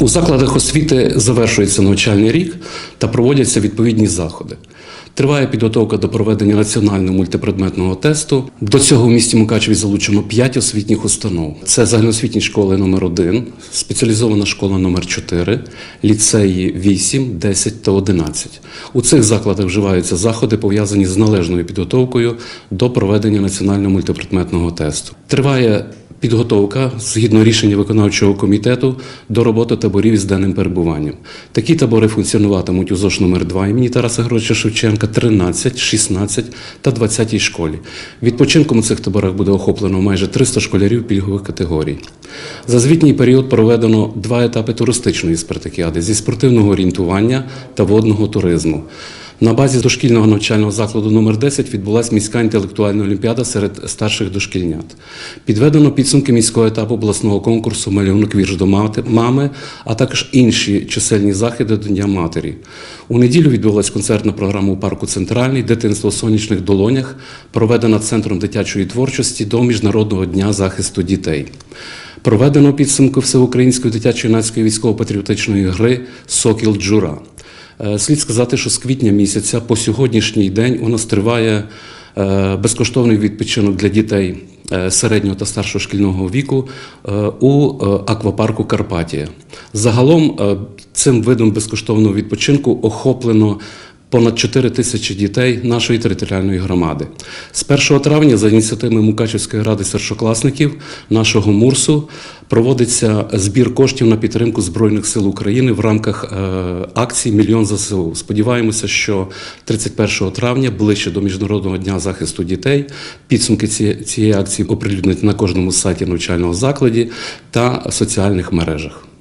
У закладах освіти завершується навчальний рік та проводяться відповідні заходи. Триває підготовка до проведення національного мультипредметного тесту. До цього в місті Мукачеві залучено 5 освітніх установ. Це загальноосвітні школи номер 1 спеціалізована школа номер 4 ліцеї 8, 10 та 11. У цих закладах вживаються заходи, пов'язані з належною підготовкою до проведення національного мультипредметного тесту. Триває Підготовка згідно рішення виконавчого комітету до роботи таборів із денним перебуванням. Такі табори функціонуватимуть у ЗОШ номер 2 імені Тараса Григоровича Шевченка 13, 16 та 20 школі. Відпочинком у цих таборах буде охоплено майже 300 школярів пільгових категорій. За звітній період проведено два етапи туристичної спартакіади зі спортивного орієнтування та водного туризму. На базі дошкільного навчального закладу номер 10 відбулася міська інтелектуальна олімпіада серед старших дошкільнят. Підведено підсумки міського етапу обласного конкурсу Малюнок вірш до мами, а також інші чисельні заходи до Дня матері. У неділю відбулася концертна програма у парку Центральний Дитинство у сонячних долонях, проведена центром дитячої творчості до Міжнародного дня захисту дітей. Проведено підсумки всеукраїнської дитячої нацької військово-патріотичної гри Сокіл Джура. Е, Слід сказати, що з квітня місяця по сьогоднішній день у нас триває е, безкоштовний відпочинок для дітей е, середнього та старшого шкільного віку у аквапарку Карпатія. Загалом цим видом безкоштовного відпочинку охоплено понад 4 тисячі дітей нашої територіальної громади. З 1 травня за ініціативами Мукачівської ради старшокласників нашого МУРСу проводиться збір коштів на підтримку Збройних сил України в рамках е, акції Мільйон ЗСУ. Сподіваємося, що 31 травня, ближче до Міжнародного дня захисту дітей, підсумки ці- цієї акції оприлюднять на кожному сайті навчального закладі та соціальних мережах.